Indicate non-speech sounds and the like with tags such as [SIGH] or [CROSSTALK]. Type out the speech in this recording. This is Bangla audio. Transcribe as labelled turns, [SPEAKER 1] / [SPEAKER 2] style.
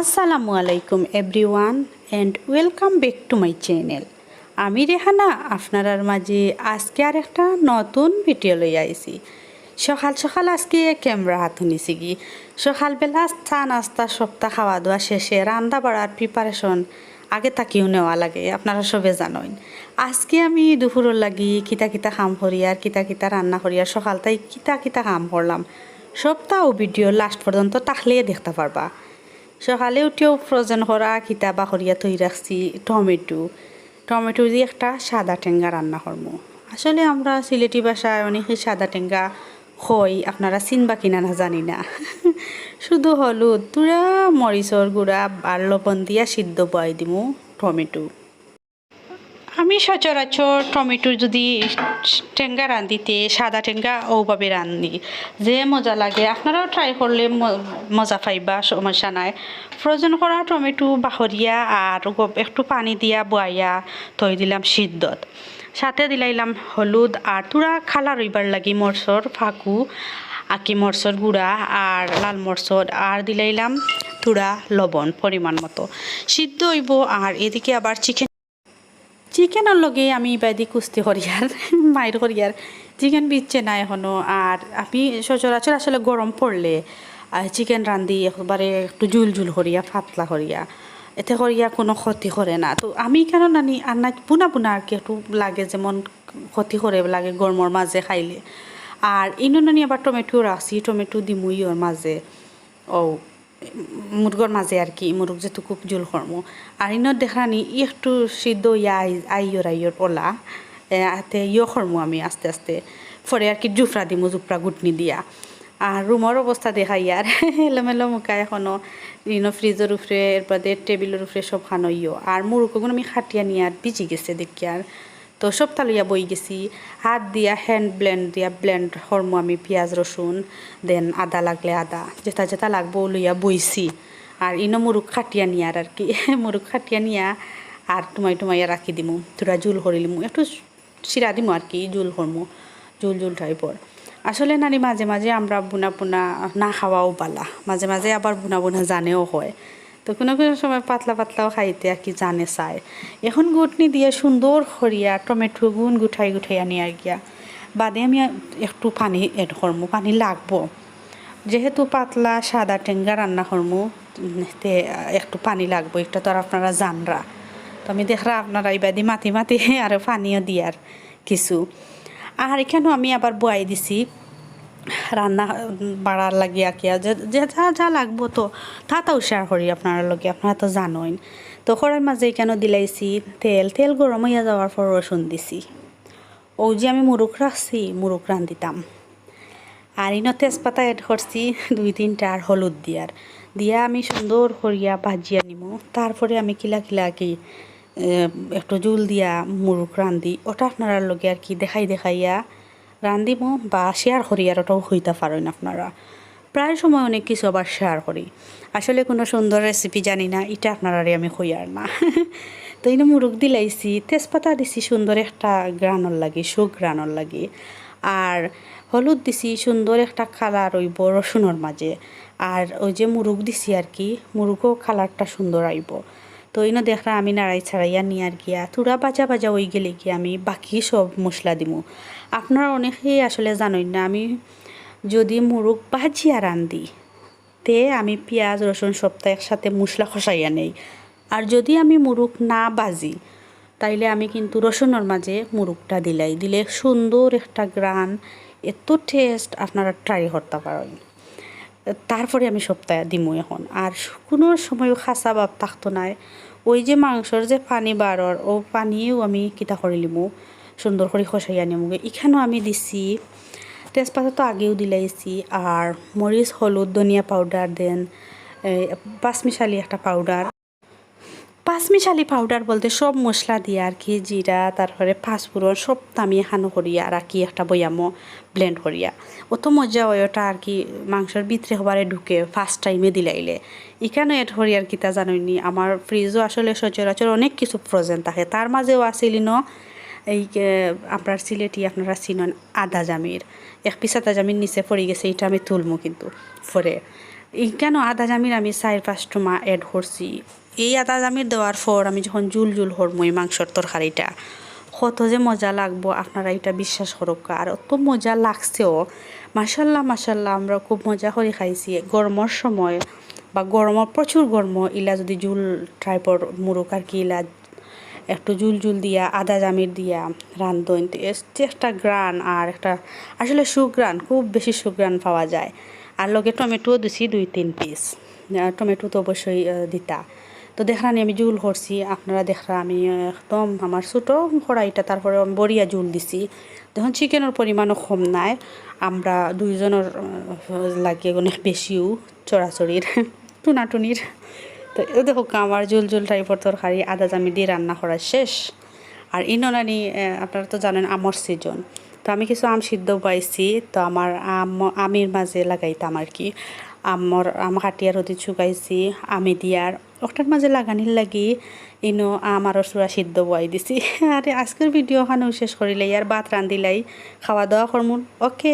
[SPEAKER 1] আসসালামু আলাইকুম everyone and welcome back to my channel. আমি রেহানা আপনার মাঝে আজকে আর একটা নতুন ভিডিও লই আইছি। সকাল সকাল আজকে ক্যামেরা হাত নিছি কি? সকালবেলা চা, নাস্তা, সপ্তাহ খাওয়া দাওয়া শেষে রান্না বাড়ার প্রিপারেশন আগে তাকিও নেওয়া লাগে, আপনারা সবে জানেন আজকে আমি দুপুরের লাগি কিতা কিতা কাম করি আর কিতা কিতা রান্না করি আর সকাল তাই কিতা কিতা কাম করলাম। সপ্তাহ ভিডিও লাস্ট পর্যন্ত তাহলেই দেখতে পারবা। সকালে উঠেও ফ্রোজেন করা খিতা বা করিয়া তৈ রাখছি টমেটো। টমেটো দিয়ে একটা সাদা টেঙ্গা রান্না করব আসলে আমরা সিলেটি ভাষায় অনেকে সাদা টেঙ্গা হই আপনারা চিনবা কিনা না জানি না। শুধু হলুদ তুরা মরিচর গুঁড়া আর লবণ দিয়া সিদ্ধ বয় দিমু টমেটো। আমি সচরাচর টমেটো যদি টেঙ্গা রান্ধিতে সাদা টেঙ্গা ওভাবে রান্ধি যে মজা লাগে। আপনারাও ট্রাই করলে মজা পাইবা, সমস্যা নাই। ফ্রোজেন করা টমেটো বাহরিয়া আর একটু পানি দিয়া বয়াইয়া থই দিলাম সিদ্ধত। সাথে দিলাইলাম হলুদ আর তুরা খালা রইবার লাগি মরচর, ফাঁকু, আকি মরচর গুঁড়া আর লাল মরচর আর দিলাইলাম তুরা লবণ পরিমাণ মতো। সিদ্ধ হইব আর এদিকে আবার চিকেন চিকেনের লগে আমি ইবাদি কুস্তি করিয়ার [LAUGHS] মায়ের করিয়ার। চিকেন বিচ্ছে না এখনও, আর আমি সচরাচর আসলে গরম পড়লে চিকেন রান্ধি একবারে একটু জুল জুল করিয়া, পাতলা করিয়া। এতে করিয়া কোনো ক্ষতি করে না। তো আমি কেন নানি, আর না, বুনা বুনা আর কি একটু লাগে যেমন ক্ষতি করে, লাগে গরমর মাঝে খাইলে। আর ইনো নানি আবার টমেটো রাখছি টমেটো দিমুই ওর মাঝে ও মুরগর মাঝে আর কি, মুরগ যেহেতু খুব জোল কর্ম আর ইনত দেখানি একটু সিদ্ধ ইয়া আইয়র আইয়র ওলা হাতে ইয় কর্ম আমি আস্তে আস্তে। পরে আর কি জুফরা দিমু জুফরা গুটনি দিয়া। আর রুমের অবস্থা দেখা ইয়ার [LAUGHS] এলোমেলো মুখা এখনও, ইনো ফ্রিজের উপরে এরপরে টেবিলের উপরে সব খানো ইয়। আর মুরগগুলো আমি খাটিয়া নিয়ে আর ভিজি গেছে দেখি আর তো সব তালুইয়া বই গেছি। হাত দিয়া হ্যান্ড ব্লেন্ড দিয়া ব্লেন্ড হরমো আমি পেঁয়াজ, রসুন, দেন আদা লাগলে আদা, যেটা যেটা লাগবো লইয়া বইছি। আর ইনো মুরুখ খাটিয়া নিয়ার আর কি। [LAUGHS] মুরুখ খাটিয়া নিয়া আর টুমাই টুমাইয়া রাখি দিমু তোরা জুল করিলিমু একটু চিরা দিমু আর কি, জুল করমু জুল জুল টাইপর আসলে নানি মাঝে মাঝে আমরা বুনা বুনা না খাওয়াও পালা, মাঝে মাঝে আবার বুনা বুনা জানেও হয়। তো কোনো কোনো সময় পাতলা পাতলাও খাইতে আর কি জানে চায়। এখন গুটনি দিয়ে সুন্দর খরিয়া টমেটো গুণ গুঠাই গুঠাই আনি আর গিয়া। বাদে আমি একটু পানি এড করমু পানি লাগবো। যেহেতু পাতলা সাদা টেঙ্গা রান্না করমু তে একটু পানি লাগবো এটা তো আর আপনারা জানরা। তো আমি দেখরা আপনারা ইবাদি মাতি মাতি আর পানিও দিয়ার কিছু। আর এখানেও আমি আবার বয়াই দিছি। রান্না বাড়ার লাগিয়া কিয়া, যে যে যা লাগবো তো, তা তাও শেয়ার করি আপনার লগে আপনারা তো জানোই তো খড়ের মাঝে কেন দিলাইছি? তেল তেল গরম হইয়া যাওয়ার পর রসুন দিছি। ও যে আমি মুরুখ রাখছি মুরুখ রান্ধিতাম আর ইনো তেজপাতা এড করছি দুই তিনটা আর হলুদ দিয়ার দিয়া আমি সুন্দর করিয়া ভাজিয়া নিমু তারপরে আমি কিলা কিলা কি একটু জুল দিয়া মুরুখ রান্ধি ওটা আপনারা লগে আর কি দেখাই দেখাইয়া রান্ধিমু বা শেয়ার করি আর ওটাও হইতে পারেন আপনারা। প্রায় সময় অনেক কিছু আবার শেয়ার করি। আসলে কোনো সুন্দর রেসিপি জানি না এটা আপনারা আমি হই আর না। তো ইনো মুরুখ দিলাইছি, তেজপাতা দিছি সুন্দর একটা গ্রানর লাগে, সুখ গ্রানর লাগে। আর হলুদ দিছি সুন্দর একটা কালার ওইব রসুনের মাঝে। আর ওই যে মুরুগ দিছি আর কি, মুরুগও কালারটা সুন্দর আইব। তো ইনো দেখরা আমি নাড়াই ছাড়াইয়া নিয়ে আর গিয়া তুরা বাজা বাজা ওই গেলে কি আমি বাকি সব মশলা দিমু। আপনারা অনেকেই আসলে জানেন না, আমি যদি মুরুগ ভাজিয়া রান্ধি, তে আমি পেঁয়াজ, রসুন সবটা একসাথে মশলা খসাইয়া নেই। আর যদি আমি মুরুগ না বাজি, তাইলে আমি কিন্তু রসুনের মাঝে মুরুগটা দিলাই, দিলে সুন্দর একটা গ্রান, এত টেস্ট আপনারা ট্রাই করতে পারেন। তারপরে আমি সপ্তাহে দিমু এখন। আর কোনো সময়ও খাসা ভাব থাকতো নাই। ওই যে মাংসর যে পানি বারর ও পানিও আমি কিতা করে লিমু সুন্দর করে খসাইয়া নিমুগে এখানেও আমি দিছি, তেজপাতা তো আগেও দিলাইছি, আর মরিচ হলুদ, ধনিয়া পাউডার দেন পাঁচমিশালি একটা পাউডার পাঁচমিশালি পাউডার বলতে সব মশলা দিয়ে আর কি, জিরা, তারপরে পাঁচফোড়ন সব আমি হানো করিয়া আর কি একটা বয়ামো ব্লেন্ড করিয়া। অত মজা হয় ওটা আর কি, মাংসের ভিতরে হবারে ঢুকে ফার্স্ট টাইমে দিলাইলে। এখানে এড করি আর কিতা জানইনি, আমার ফ্রিজও আসলে সচরাচর অনেক কিছু ফ্রোজেন থাকে। তার মাঝেও ন, এই আপনার সিলেটি আপনারা চিনন আদা জামির। এক পিস আদা জামির নিচে পড়ে গেছে, এটা আমি তুলমু কিন্তু এই কেন আদা জামির আমি চার পাঁচটা মা অ্যাড করছি? এই আদা জামির দেওয়ার পর আমি যখন জুল জুল হরমো এই মাংসর তরকারিটা, কত যে মজা লাগবো, আপনারা এটা বিশ্বাস করুক। আর অত মজা লাগছেও মাসাল্লাহ মাসাল্লাহ আমরা খুব মজা করে খাইছি। গরমের সময় বা গরমের প্রচুর গরম, ইলা যদি জুল টাইপর মুরুক আর কি ইলা একটু জুল জুল দিয়া, আদা জামির দিয়া রান্ধন একটা গ্রান আর একটা, আসলে সুগ্রান, খুব বেশি সুগ্রান পাওয়া যায়। আর লগে টমেটো দিছি দুই, তিন পিস টমেটো তো অবশ্যই দিতা। তো দেখলানি আমি জুল করছি। আপনারা দেখরা আমি একদম আমার ছোটো কড়াইটা, তারপরে বড়িয়া জুল দিছি। দেখুন চিকেনের পরিমাণও কম নাই। আমরা দুইজনের লাগে অনেক বেশিও চড়াচড়ির, [LAUGHS] টুনাটুনির। তো এ দেখো, আমার জুল জুল টাইপর তরকারি আদা জামি দিয়ে রান্না করা শেষ। আর ইননানি আপনারা তো জানেন, আমর সিজন তো আমি কিছু আম সিদ্ধ পাইছি। তো আমার আম, আমের মাঝে লাগাইতাম আর কি। আমর আম কাটিয়ার হতে চুকাইছি আমি দিয়ার ওটার মাঝে লাগানির লাগি, ইনো আমার চূড়া সিদ্ধ বয়াই দিছি। আরে, আজকের ভিডিও ওখানেও শেষ করিলে ইয়ার বাত রান্ধিলাই খাওয়া দাওয়া করমুন ওকে